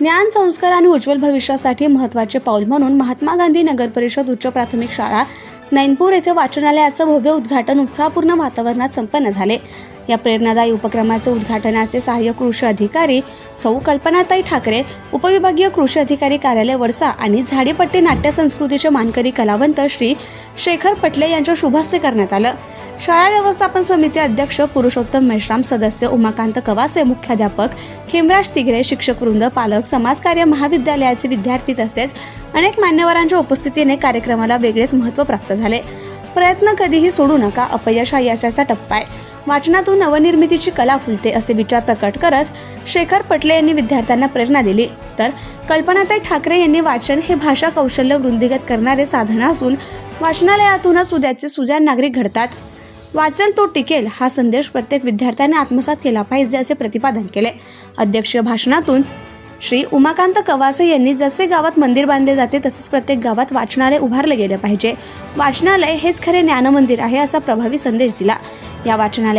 ज्ञान संस्कार आणि उज्ज्वल भविष्यासाठी महत्त्वाचे पाऊल म्हणून महात्मा गांधी नगर परिषद उच्च प्राथमिक शाळा नैनपूर येथे वाचनालयाचं भव्य उद्घाटन उत्साहपूर्ण वातावरणात संपन्न झाले. या प्रेरणादायी उपक्रमाचे उद्घाटनाचे सहाय्यक कृषी अधिकारी सौ कल्पनाताई ठाकरे उपविभागीय कृषी अधिकारी कार्यालय वडसा आणि झाडीपट्टी नाट्य संस्कृतीचे मानकरी कलावंत श्री शेखर पटले यांच्या शुभहस्ते करण्यात आलं. शाळा व्यवस्थापन समिती अध्यक्ष पुरुषोत्तम मेश्राम सदस्य उमाकांत कवासे मुख्याध्यापक खेमराज तिगरे शिक्षक वृंद पालक समाजकार्य महाविद्यालयाचे विद्यार्थी तसेच अनेक मान्यवरांच्या उपस्थितीने कार्यक्रमाला वेगळेच महत्त्व प्राप्त झाले. प्रयत्न कधीही सोडू नका अपयश हा यशाचा टप्पा आहे. वाचनातून नवनिर्मितीची कला फुलते असे विचार प्रकट करत शेखर पटले यांनी विद्यार्थ्यांना प्रेरणा दिली. तर कल्पनाताई ठाकरे यांनी वाचन हे भाषा कौशल्य वृद्धिगत करणारे साधन असून वाचनालयातूनच उद्याचे सुजाण नागरिक घडतात. वाचल तो टिकेल हा संदेश प्रत्येक विद्यार्थ्याने आत्मसात केला पाहिजे असे प्रतिपादन केले. अध्यक्षीय भाषणातून श्री उमाकांत कवासे यांनी जसे गावात मंदिर बांधले जाते तसेच प्रत्येक गावात वाचनालय उभारले गेले पाहिजे. वाचनालय हेच खरे ज्ञानमंदिर आहे असा प्रभावी संदेश दिला. या वाचनालयात